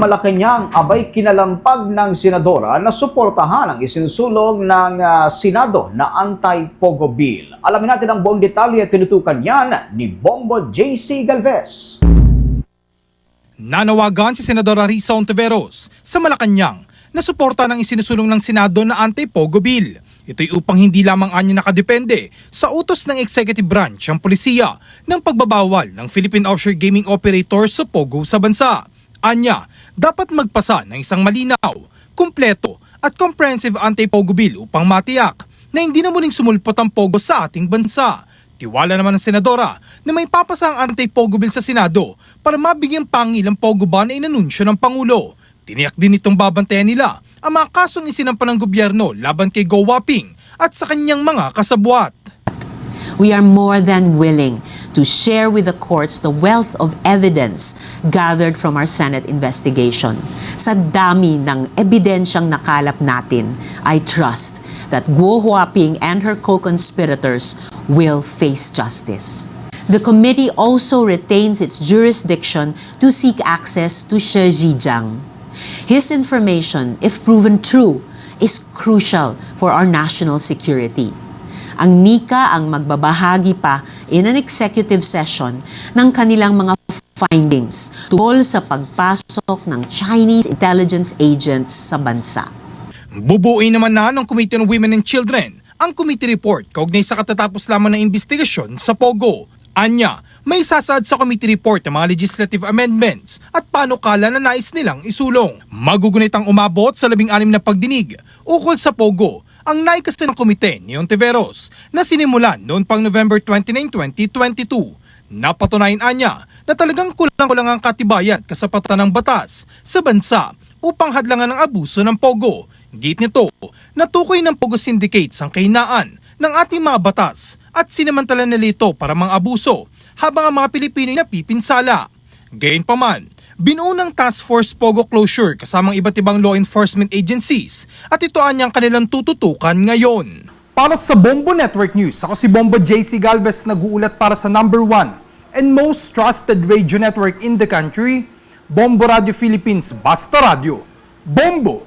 Malacanang abay kinalampag ng senadora na suportahan ang isinusulong ng ah, Senado na anti-Pogo Bill. Alamin natin ang buong detalye at tinutukan yan ni Bombo JC Galvez. Nanawagan si Senadora Risa Ontiveros sa Malacanang na suporta ng isinusulong ng Senado na anti-Pogo Bill. Ito'y upang hindi lamang anya nakadepende sa utos ng executive branch ang polisiya ng pagbabawal ng Philippine Offshore Gaming Operator sa Pogo sa bansa. Anya, dapat magpasa ng isang malinaw, kumpleto at comprehensive anti-Pogo Bill upang matiyak na hindi na muling sumulpot ang Pogo sa ating bansa. Tiwala naman ng senadora na may papasa ang anti-Pogo Bill sa Senado para mabigyang pangil ang Pogo ban na inanunsyo ng Pangulo. Tiniyak din itong babantayan nila ang mga kasong isinampa ng gobyerno laban kay Go Waping at sa kanyang mga kasabwat. We are more than willing to share with the courts the wealth of evidence gathered from our Senate investigation. Sa dami ng ebidensyang nakalap natin, I trust that Guo Huaping and her co-conspirators will face justice. The committee also retains its jurisdiction to seek access to Shi Zhejiang. His information, if proven true, is crucial for our national security. Ang NICA ang magbabahagi pa in an executive session ng kanilang mga findings tungkol sa pagpasok ng Chinese intelligence agents sa bansa. Bubuuin naman na ng Committee on Women and Children ang committee report kaugnay sa katatapos lamang ng investigasyon sa Pogo. Anya, may sasaad sa committee report ang mga legislative amendments at panukala na nais nilang isulong. Magugunit ang umabot sa labing anim na pagdinig ukol sa Pogo ang naikasa ng komite ni Ontiveros na sinimulan noon pang November 29, 2022. Napatunayan anya na talagang kulang-kulang ang katibayan at kasapatan ng batas sa bansa upang hadlangan ang abuso ng Pogo. Gate nito, natukoy ng Pogo Syndicates ang kahinaan ng ating mga batas at sinamantala nila ito para mga abuso habang ang mga Pilipino ay napipinsala. Gayunpaman, binuo ng Task Force Pogo Closure kasamang iba't ibang law enforcement agencies at ito anyang kanilang tututukan ngayon. Para sa Bombo Network News, ako si Bombo JC Galvez nag-uulat para sa number one and most trusted radio network in the country, Bombo Radio Philippines Basta Radio. Bombo!